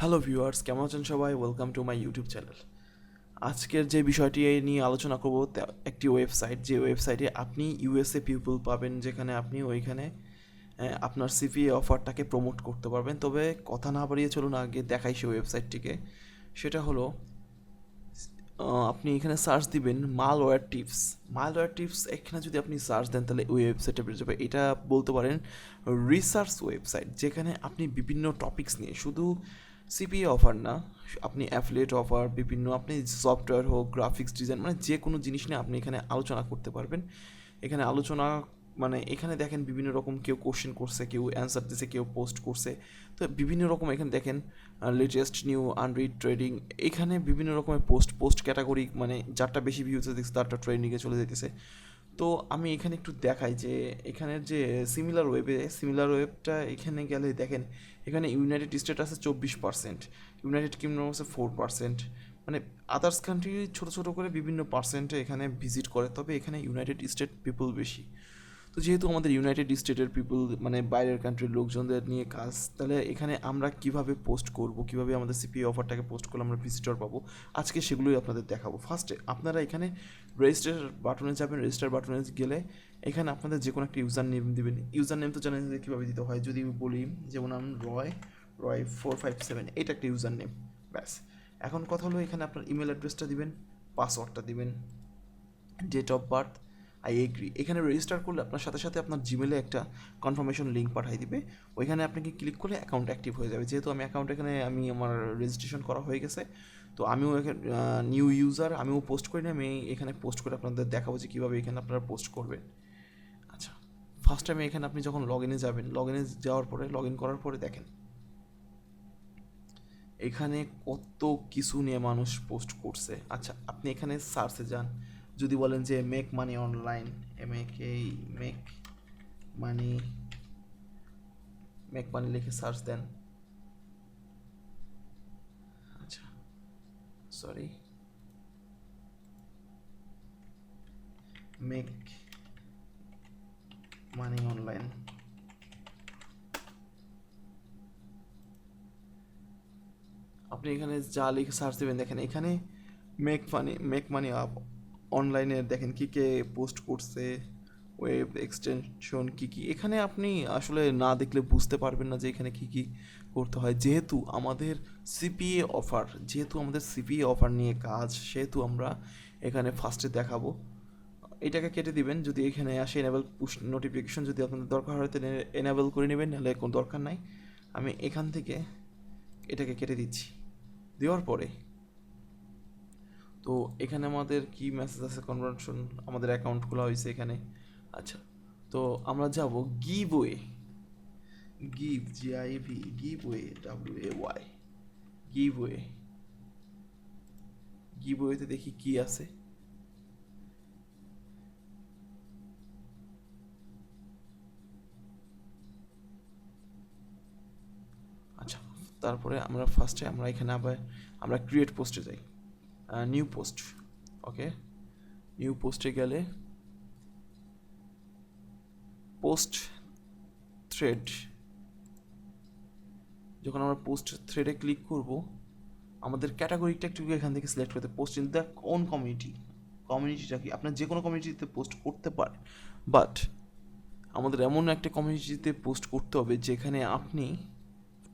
Hello viewers কেমন আছেন সবাই? Welcome to my YouTube channel আজকের যে বিষয়টি নিয়ে আলোচনা করব একটি ওয়েবসাইট যে ওয়েবসাইটে আপনি ইউএসএ পিপল পাবেন, যেখানে আপনি ওইখানে আপনার সিপিএ অফারটাকে প্রমোট করতে পারবেন। তবে কথা না বাড়িয়ে চলুন, আগে দেখাই সেই ওয়েবসাইটটিকে সেটা হলো আপনি এখানে সার্চ দিবেন মালওয়্যার টিপস মালওয়্যার টিপস এখানে যদি আপনি সার্চ দেন, তাহলে ওই ওয়েবসাইটে বেরিয়ে যাবে। এটা বলতে পারেন রিসার্চ ওয়েবসাইট যেখানে আপনি বিভিন্ন টপিকস নিয়ে, শুধু সিপিএ অফার না, আপনি অ্যাফিলিয়েট অফার বিভিন্ন আপনি সফটওয়্যার হোক গ্রাফিক্স ডিজাইন মানে যে কোনো জিনিস নিয়ে আপনি এখানে আলোচনা করতে পারবেন। এখানে আলোচনা মানে এখানে দেখেন বিভিন্ন রকম কেউ কোশ্চেন করছে, কেউ অ্যান্সার দিছে, কেউ পোস্ট করছে। তো বিভিন্ন রকম এখানে দেখেন লেটেস্ট নিউ আনরিড ট্রেডিং এখানে বিভিন্ন রকমের পোস্ট পোস্ট ক্যাটাগরি মানে যারটা বেশি ভিউজ দেখছে তারটা ট্রেন্ডিংয়ে চলে যেতেছে তো আমি এখানে একটু দেখাই যে এখানের যে সিমিলার ওয়েবে সিমিলার ওয়েবটা এখানে গেলে দেখেন, এখানে ইউনাইটেড স্টেট আছে চব্বিশ পার্সেন্ট ইউনাইটেড কিংডম আছে ফোর পার্সেন্ট মানে আদার্স কান্ট্রি ছোটো ছোটো করে বিভিন্ন পার্সেন্টে এখানে ভিজিট করে, তবে এখানে ইউনাইটেড স্টেট পিপল বেশি। তো যেহেতু আমাদের ইউনাইটেড স্টেটের পিপল মানে বাইরের কান্ট্রির লোকজনদের নিয়ে কাজ, তাহলে এখানে আমরা কীভাবে পোস্ট করব? কীভাবে আমাদের সিপিএ অফারটাকে পোস্ট করলে আমরা ভিজিটর পাবো? আজকে সেগুলোই আপনাদের দেখাবো। ফার্স্টে আপনারা এখানে রেজিস্টার বাটনে যাবেন। রেজিস্টার বাটনে গেলে এখানে আপনাদের যে কোনো একটা ইউজার নেম দিবেন। ইউজার নেম তো জানেন যে কীভাবে দিতে হয়? যদি বলি, যেমন আমি Roy Roy four five seven এটা একটা ইউজার নেম ব্যাস। এখন কথা হলো এখানে আপনার ইমেল অ্যাড্রেসটা দিবেন পাসওয়ার্ডটা দিবেন date of birth I agree এখানে রেজিস্টার করলে আপনার সাথে সাথে আপনার জিমেলে একটা কনফার্মেশন লিঙ্ক পাঠিয়ে দিবে। ওইখানে আপনাকে ক্লিক করলে অ্যাকাউন্ট অ্যাক্টিভ হয়ে যাবে। যেহেতু আমি অ্যাকাউন্ট এখানে, আমি আমার রেজিস্ট্রেশন করা হয়ে গেছে, তো আমিও এখানে নিউ ইউজার আমিও পোস্ট করি না, আমি এখানে পোস্ট করে আপনাদের দেখাবো যে কীভাবে এখানে আপনারা পোস্ট করবেন। আচ্ছা ফার্স্ট টাইমে এখানে আপনি যখন লগ ইনে যাবেন লগ ইনে যাওয়ার পরে লগ ইন করার পরে দেখেন, এখানে কত কিছু নিয়ে মানুষ পোস্ট করছে। আচ্ছা আপনি এখানে সার্চে যান যদি বলেন যে make money online M A K make money make money লিখে সার্চ দেন। আচ্ছা সরি মেক মানি অনলাইন আপনি এখানে যা লিখে সার্চ দেবেন, দেখেন এখানে make money make money up অনলাইনে দেখেন কি কে পোস্ট করছে ওয়েব এক্সটেনশন কি কি। এখানে আপনি আসলে না দেখলে বুঝতে পারবেন না যে এখানে কি কি করতে হয়। যেহেতু আমাদের সিপিএ অফার যেহেতু আমাদের সিপিএ অফার নিয়ে কাজ, সেহেতু আমরা এখানে ফার্স্টে দেখাবো। এটাকে কেটে দিবেন, যদি এখানে আসে এনেবল পুশ নোটিফিকেশন যদি আপনাদের দরকার হয় তাহলে এনেবল করে নেবেন, নাহলে কোনো দরকার নাই। আমি এখান থেকে এটাকে কেটে দিচ্ছি। দেওয়ার পরে তো এখানে আমাদের কি মেসেজ আছে কনভার্সন আমাদের অ্যাকাউন্ট খোলা হয়েছে এখানে। আচ্ছা তো আমরা যাব give way give G I V give way W A Y give way give ওয়েতে দেখি কি আছে। আচ্ছা তারপরে আমরা ফার্স্টে আমরা এখানে আবার আমরা ক্রিয়েট পোস্টে যাই। নিউ পোস্ট ওকে নিউ পোস্টে গেলে পোস্ট থ্রেড যখন আমরা পোস্ট থ্রেডে ক্লিক করব, আমাদের ক্যাটাগরিটা একটু এখান থেকে সিলেক্ট করতে পোস্ট ইন দ্য কোন কমিউনিটি কমিউনিটিটা কি? আপনার যে কোনো কমিউনিটিতে পোস্ট করতে পারে। বাট আমাদের এমন একটা কমিউনিটিতে পোস্ট করতে হবে, যেখানে আপনি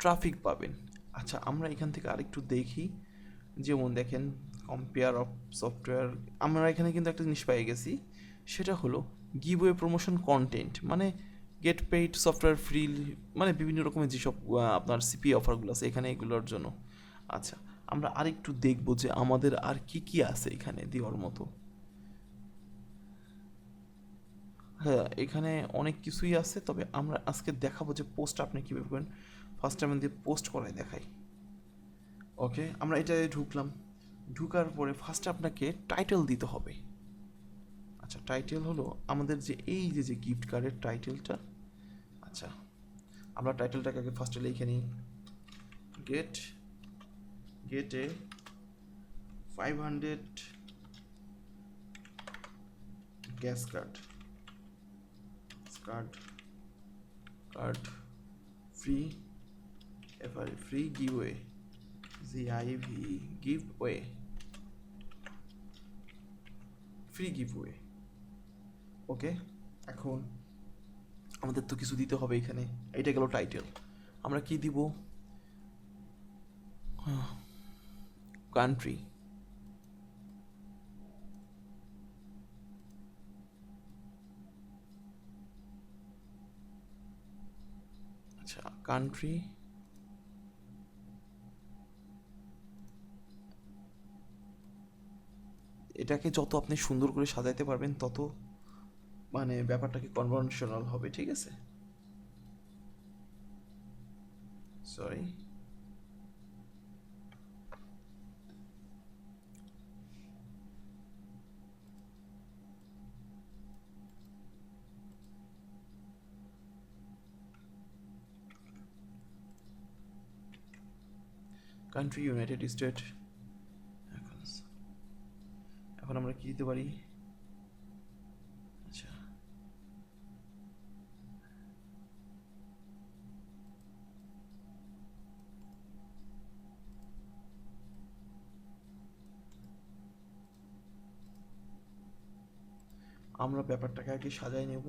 ট্রাফিক পাবেন। আচ্ছা আমরা এখান থেকে আরেকটু দেখি। যেমন দেখেন কম্পেয়ার অফ সফটওয়্যার আমরা এখানে কিন্তু একটা জিনিস পেয়ে গেছি, সেটা হলো গিভওয়ে প্রমোশন কন্টেন্ট মানে গেট পেইড সফটওয়্যার ফ্রি মানে বিভিন্ন রকমের যেসব আপনার সিপি অফারগুলো আছে এখানে এগুলোর জন্য। আচ্ছা আমরা আরেকটু দেখব যে আমাদের আর কি কি আছে এখানে দেওয়ার মতো। হ্যাঁ এখানে অনেক কিছুই আছে, তবে আমরা আজকে দেখাবো যে পোস্ট আপনি কীভাবে করবেন। ফার্স্ট টাইম দিয়ে পোস্ট করাই দেখাই। ওকে আমরা এটাতে ঢুকলাম। ঢুকার পরে ফার্স্টে আপনাকে টাইটেল দিতে হবে। আচ্ছা টাইটেল হলো আমাদের যে এই যে যে গিফট কার্ডের টাইটেলটা আচ্ছা আমরা টাইটেলটাকে আগে ফার্স্টে লিখে নিই। গেট গেটে five hundred gas card card card free FR free giveaway GIV giveaway free giveaway okay এখন আমাদের তো কিছু দিতে হবে এখানে। এটা গেল টাইটেল আমরা কি দিব? কান্ট্রি আচ্ছা কান্ট্রি এটাকে যত আপনি সুন্দর করে সাজাইতে পারবেন, তত মানে ব্যাপারটাকে কনভেনশনাল হবে, ঠিক আছে? সরি কান্ট্রি ইউনাইটেড স্টেট কি দিতে পারি? আচ্ছা। আমরা ব্যাপারটাকে আগে সাজাই নেব।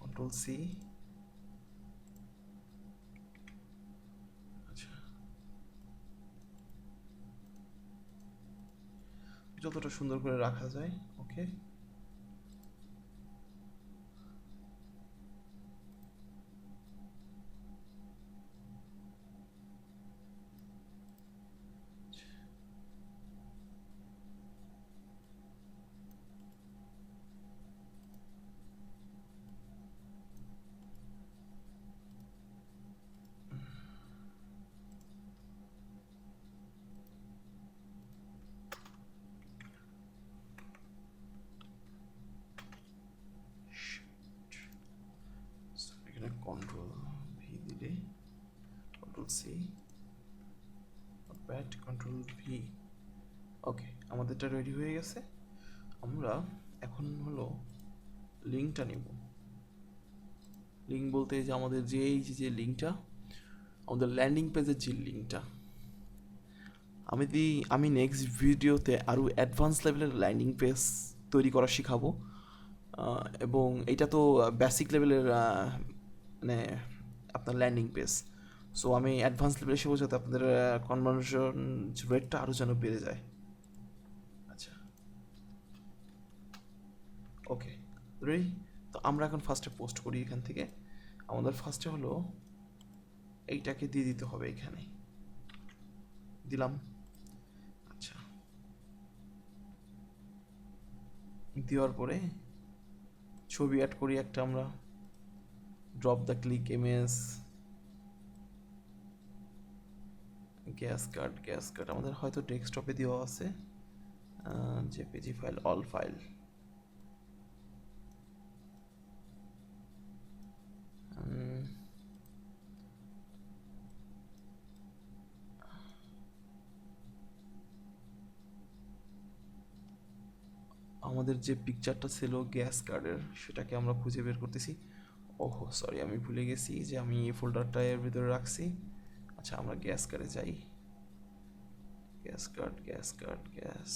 কন্ট্রোল সি আচ্ছা যতটা সুন্দর করে রাখা যায় ওকে ভি ওকে আমাদেরটা রেডি হয়ে গেছে। আমরা এখন হলো লিঙ্কটা নিব। লিঙ্ক বলতে যে আমাদের যে এই যে লিঙ্কটা আমাদের ল্যান্ডিং পেজের যে লিঙ্কটা আমি দি, আমি নেক্সট ভিডিওতে আরও অ্যাডভান্স লেভেলের ল্যান্ডিং পেজ তৈরি করা শেখাবো। এবং এটা তো বেসিক লেভেলের মানে আপনার ল্যান্ডিং পেজ সো আমি অ্যাডভান্স লেভেলে শিখব যাতে আপনাদের কনভার্সন রেটটা আরও যেন বেড়ে যায়। আচ্ছা। ওকে রেডি তো আমরা এখন ফার্স্টে পোস্ট করি এখান থেকে। আমাদের ফার্স্টে হলো, এইটাকে দিয়ে দিতে হবে এখানে। দিলাম। আচ্ছা। দেওয়ার পরে ছবি অ্যাড করি একটা আমরা। Drop the click image gas card gas card আমাদের হয়তো ডেস্কটপে দেওয়া আছে। JPG file, all file. আমাদের যে পিকচারটা ছিল গ্যাস কার্ডের, সেটাকে আমরা খুঁজে বের করতেছি। ওহো সরি আমি ভুলে গেছি যে আমি এই ফোল্ডারটা এর ভিতরে রাখছি। আচ্ছা আমরা গ্যাস কার্ডে যাই gas card gas card gas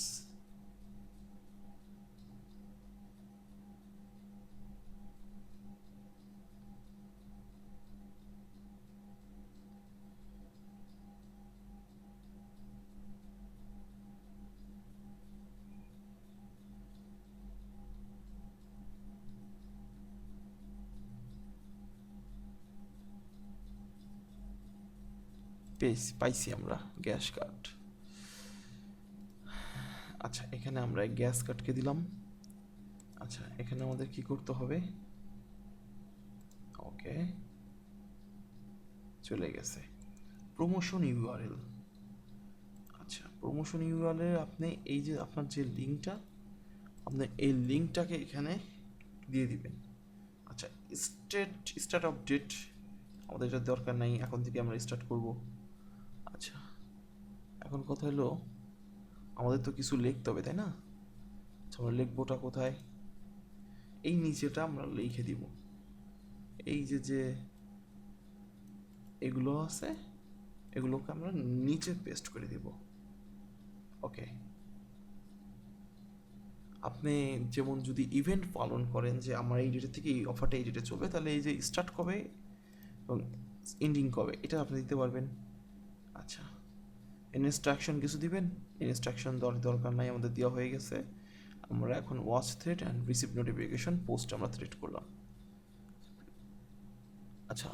পেয়েছি পাইছি আমরা গ্যাস কার্ড। আচ্ছা এখানে আমরা গ্যাস কার্ডকে দিলাম। আচ্ছা এখানে আমাদের কি করতে হবে? ওকে। চলে গেছে। প্রমোশন ইউআরএল আচ্ছা প্রমোশন ইউআরএল আপনি এই যে আপনার যে লিঙ্কটা, আপনি এই লিঙ্কটাকে এখানে দিয়ে দিবেন। আচ্ছা স্টেট স্টার্ট আপডেট আমাদের এটা দরকার নাই, এখন থেকে আমরা স্টার্ট করব। এখন কথা হলো, আমাদের তো কিছু লিখতে হবে, তাই না? আমরা লিখবোটা কোথায়? এই নিচেটা আমরা লিখে দিব। এই যে যে এগুলো আছে, এগুলোকে আমরা নিচে পেস্ট করে দিব। ওকে আপনি যেমন যদি ইভেন্ট পালন করেন যে আমার এই ডেটে থেকে এই অফারটা এই ডেটে চলবে, তাহলে এই যে স্টার্ট কবে এবং এন্ডিং কবে, এটা আপনি দিতে পারবেন। আচ্ছা। ইনস্ট্রাকশন কিছু দিবেন? ইনস্ট্রাকশন দরকার নাই, আমাদের দেওয়া হয়ে গেছে। আমরা এখন watch thread and receive notification post আমরা থ্রেড করলাম। আচ্ছা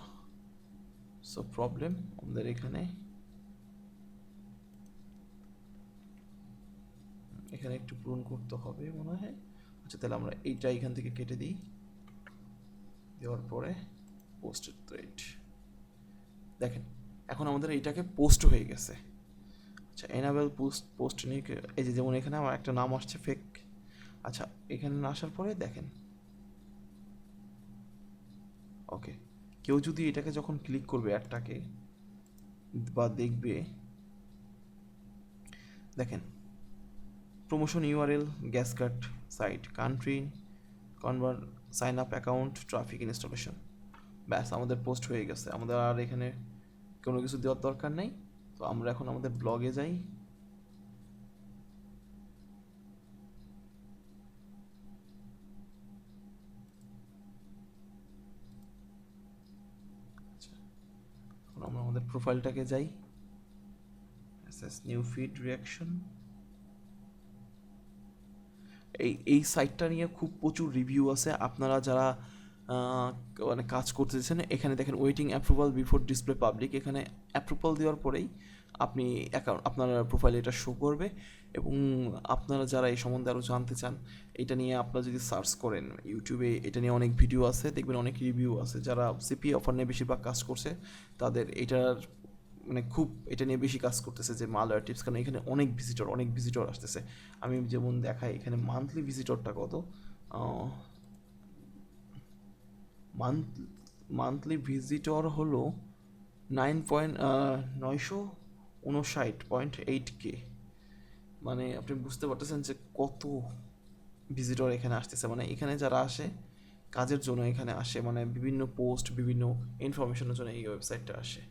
সো প্রবলেম আমাদের এখানে এখানে একটু পূরণ করতে হবে মনে হয়। আচ্ছা তাহলে আমরা এইটা এখান থেকে কেটে দিই। দেওয়ার পরে পোস্টেড থ্রেড দেখেন, এখন আমাদের এইটাকে পোস্ট হয়ে গেছে। আচ্ছা এনাবেল পোস্ট পোস্ট নিয়ে এই যে যেমন এখানে আমার একটা নাম আসছে ফেক আচ্ছা এখানে আসার পরে দেখেন। ওকে কেউ যদি এটাকে যখন ক্লিক করবে অ্যাডটাকে বা দেখবে, দেখেন promotion URL gas cut site country conversion sign up account traffic installation ব্যাস, আমাদের পোস্ট হয়ে গেছে। আমাদের আর এখানে কোনো কিছু দেওয়ার দরকার নেই। তো আমরা এখন আমাদের ব্লগে যাই। আচ্ছা, আমরা আমাদের প্রোফাইলটাকে যাই। নিউ ফিড রিয়াকশন এই এই সাইটটা নিয়ে খুব প্রচুর রিভিউ আছে। আপনারা যারা মানে কাজ করতেছেন, এখানে দেখেন waiting approval before display public এখানে অ্যাপ্রুভাল দেওয়ার পরেই আপনি অ্যাকাউন্ট আপনার প্রোফাইলে এটা শো করবে এবং আপনারা যারা এই সম্বন্ধে আরও জানতে চান, এটা নিয়ে আপনারা যদি সার্চ করেন ইউটিউবে এটা নিয়ে অনেক ভিডিও আছে, দেখবেন অনেক রিভিউ আছে, যারা সিপি অফার নিয়ে বেশিরভাগ কাজ করছে, তাদের এটার মানে খুব, এটা নিয়ে বেশি কাজ করতেছে যে মালওয়্যার টিপস কারণ এখানে অনেক ভিজিটর অনেক ভিজিটর আসতেছে। আমি যেমন দেখাই, এখানে মান্থলি ভিজিটরটা কত? মান্থ মান্থলি ভিজিটর হলো নাইন পয়েন্ট নয়শো উনষাট পয়েন্ট এইট কে মানে আপনি বুঝতে পারতেছেন যে কত ভিজিটর এখানে আসতেছে। মানে এখানে যারা আসে, কাজের জন্য এখানে আসে। মানে বিভিন্ন পোস্ট বিভিন্ন ইনফরমেশনের জন্য এই ওয়েবসাইটটা আসে।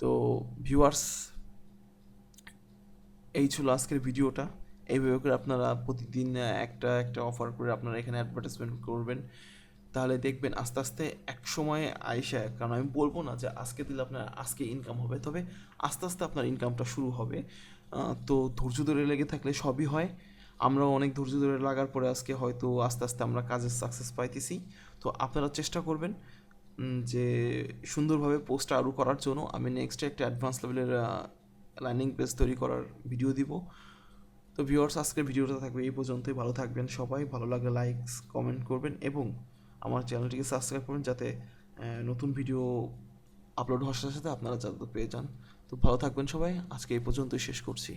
তো ভিউয়ার্স এই ছিল আজকের ভিডিওটা। এইভাবে করে আপনারা প্রতিদিন একটা একটা অফার করে আপনারা এখানে অ্যাডভার্টাইজমেন্ট করবেন। তাহলে দেখবেন আস্তে আস্তে এক সময়ে আইসা কারণ আমি বলব না যে আজকে দিলে আপনার, আজকে ইনকাম হবে, তবে আস্তে আস্তে আপনার ইনকামটা শুরু হবে। তো ধৈর্য ধরে লেগে থাকলে সবই হয়। আমরাও অনেক ধৈর্য ধরে লাগার পরে আজকে হয়তো আস্তে আস্তে আমরা কাজের সাকসেস পাইতেছি। তো আপনারা চেষ্টা করবেন যে সুন্দরভাবে পোস্টটা আরও করার জন্য। আমি নেক্সট একটা অ্যাডভান্স লেভেলের ল্যান্ডিং পেজ তৈরি করার ভিডিও দিব। তো ভিউয়ার্স আজকের ভিডিওটা থাকবে এই পর্যন্তই। ভালো থাকবেন সবাই। ভালো লাগলে লাইকস কমেন্ট করবেন এবং আমার চ্যানেলটিকে সাবস্ক্রাইব করুন যাতে নতুন ভিডিও আপলোড হওয়ার সাথে সাথে আপনারা যাতে পেয়ে যান। তো ভালো থাকবেন সবাই। আজকে এই পর্যন্তই শেষ করছি।